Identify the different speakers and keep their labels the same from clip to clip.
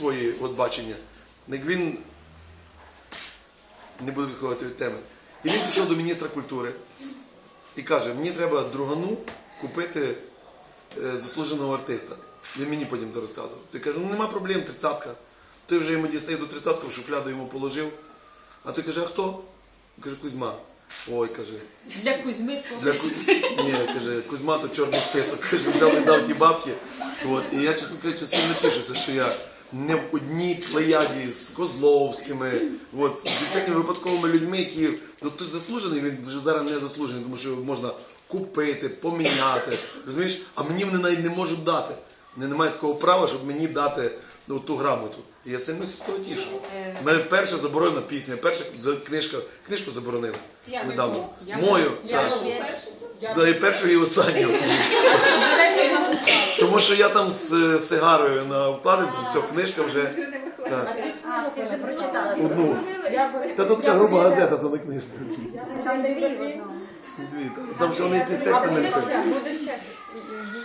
Speaker 1: свої от бачення. Як він не буду відходити від теми. І він пішов до міністра культури і каже: мені треба другану купити е, заслуженого артиста. Він мені потім то розказував. Той каже, ну нема проблем, тридцятка. Той вже йому дістає до тридцятку, в шуфляду йому положив. А той каже, а хто? Він Каже, Кузьма. Ой, каже,
Speaker 2: Для Кузьми
Speaker 1: для Ку... Ні, каже, Кузьма то чорний список. Каже, взяв і дав ті бабки. От. І я, чесно кажучи, сильно тішуся, що я не в одній плеяді з Козловськими, от, зі всякими випадковими людьми, які ну, тут заслужений, він вже зараз не заслужений, тому що можна купити, поміняти. Розумієш? А мені вони навіть не можуть дати. Вони не мають такого права, щоб мені дати ну, ту грамоту. І я сильно з того тішу. У мене перша заборонена пісня, перша за- книжка, книжку заборонили.
Speaker 2: Я не
Speaker 1: недавно.
Speaker 2: можу. Я
Speaker 1: Мою.
Speaker 2: Я
Speaker 1: так.
Speaker 2: можу. Я
Speaker 1: Да, і першу, і останню. Тому що я там з сигарою на вкладинці, все, книжка вже. Так,
Speaker 3: А, це вже прочитала.
Speaker 1: одну. Та тут така груба газета, то не книжка.
Speaker 3: Там дві в одному.
Speaker 1: Дві. Там ще вони якісь тексти не.
Speaker 2: Буде ще.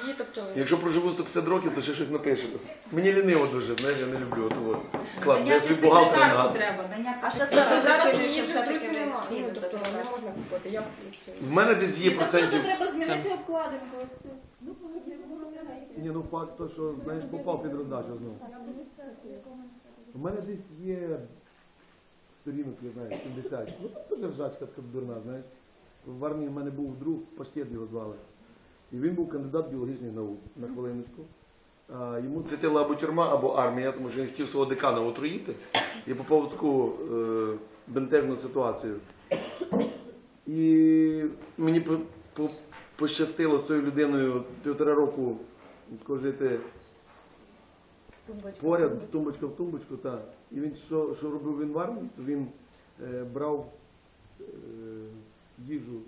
Speaker 2: Її, тобто...
Speaker 1: Якщо проживу 150 років, то ще щось напишу. Мені ліниво дуже, знаєш, я не люблю. От, от. Класно, я свій бухгалтер нагадую.
Speaker 3: А що
Speaker 2: Тобто зараз
Speaker 3: зараз
Speaker 2: її вже немає. Ну, тобто не можна купити. Я
Speaker 1: В мене десь є процентів.
Speaker 4: треба змінити обкладинку.
Speaker 1: Ні, ну факт то, що знаєш, попав під роздачу знову. У мене десь є сторінок, я знаю, 70. Ну тут теж ржачка така дурна, знаєш. В армії в мене був друг, паштет його звали. І він був кандидат біологічних наук на хвилиночку. А, йому світила або тюрма, або армія, тому що він хотів свого декана отруїти. І попав в таку е, бентежну ситуацію. І мені по- по- пощастило з цією людиною півтора року жити поряд, тумбочка в тумбочку, та. І він що, що робив він в армії, то він е, брав е, їжу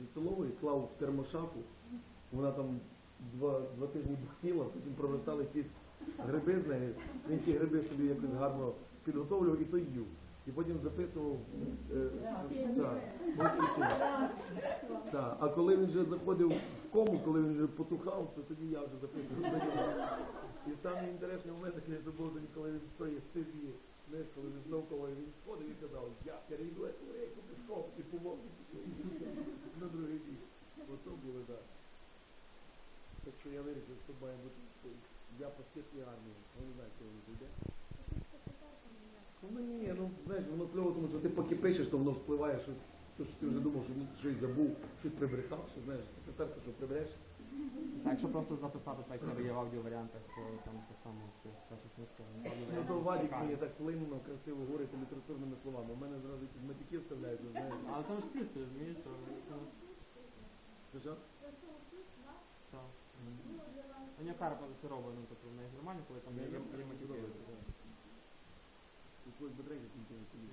Speaker 1: зі столової, клав в термошафу, вона там два, два тижні бухтіла, потім проростали якісь гриби з неї, він ті гриби собі якось гарно підготовлював і то їв. І потім записував. Е, так, так. А коли він вже заходив в кому, коли він вже потухав, то тоді я вже записував. І саме інтересний момент, який я забув, коли він з тої стезі, знаєш, коли він з наукової він сходив і казав, я перейду эту рейку пішов і помог на другий бік. Ото було, так. Так що я вирішив, що має бути я по світлі армії, я не знаю, коли він зайде. Ну ні, ну знаєш, воно кльово, тому що ти поки пишеш, то воно впливає щось, то, що ти вже думав, що ну, щось забув, щось прибрехав, що знаєш, секретарка, що прибереш.
Speaker 5: А якщо просто записати так, як є в аудіоваріантах, то там так само це перша книжка.
Speaker 1: Ну то Вадик мені так плинно, красиво говорить літературними словами. У мене зразу якісь матюки вставляють, ну, знаєш.
Speaker 5: Але там ж ти, ти розумієш, то
Speaker 1: Що що?
Speaker 5: так. Аня Карпа це робить, ну тобто в неї нормально, коли там є, є, є матюки.
Speaker 1: Якогось бодренько кінчили собі.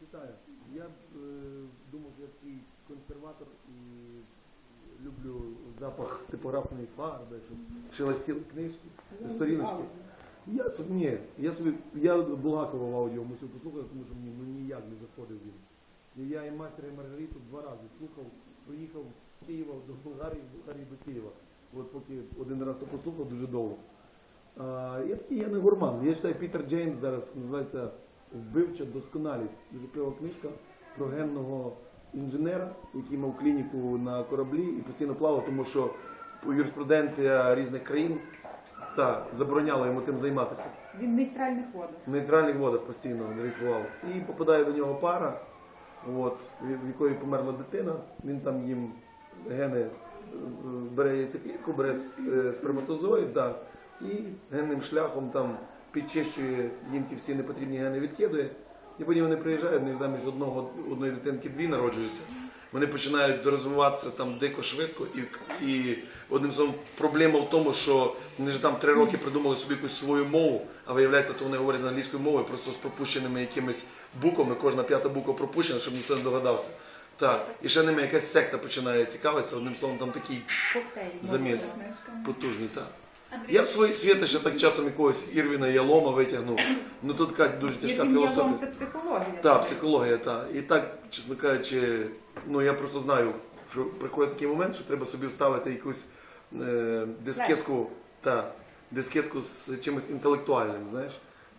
Speaker 1: Читаю. Я б, е, думав, я такий консерватор і люблю запах типографної фарби, шелестіли книжки, сторіночки. Я собі, ні, я собі, я Булгакова аудіо мусив послухати, тому що мені ну, ніяк не заходив він. І я і матері і Маргариту два рази слухав, проїхав з Києва до Болгарії, з Болгарії до Києва. От поки один раз то послухав дуже довго. Я такий, я не гурман. Я читаю Пітер Джеймс зараз, називається Вбивча досконалість. Дуже кльова книжка про генного інженера, який мав клініку на кораблі і постійно плавав, тому що юриспруденція різних країн та, забороняла йому тим займатися.
Speaker 6: Він в нейтральних водах.
Speaker 1: В нейтральних водах постійно дрейфував. І попадає до нього пара, от, від в якої померла дитина. Він там їм гени е, бере яйцеклітку, бере е, сперматозоїд, да, і генним шляхом там підчищує їм ті всі непотрібні гени відкидує. І потім вони приїжджають, в них замість одного, одної дитинки дві народжуються. Вони починають розвиватися там дико швидко, і, і одним словом, проблема в тому, що вони ж там три роки придумали собі якусь свою мову, а виявляється, то вони говорять англійською мовою, просто з пропущеними якимись буквами, кожна п'ята буква пропущена, щоб ніхто не догадався. Так, і ще ними якась секта починає цікавитися, одним словом, там такий заміс потужний. Так. Я в своїй світі ще так часом якогось Ірвіна Ялома витягнув. Ну тут така дуже тяжка
Speaker 6: Ірвін Ялом
Speaker 1: філософія.
Speaker 6: це психологія.
Speaker 1: Так, психологія, так. І так, чесно кажучи, ну я просто знаю, що приходить такий момент, що треба собі вставити якусь е, дискетку та, дискетку з чимось інтелектуальним, знаєш,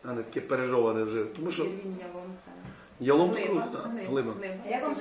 Speaker 1: а не таке пережоване вже. Тому що ялом
Speaker 3: Глиба.
Speaker 1: круто, так, глиба.
Speaker 3: Як вам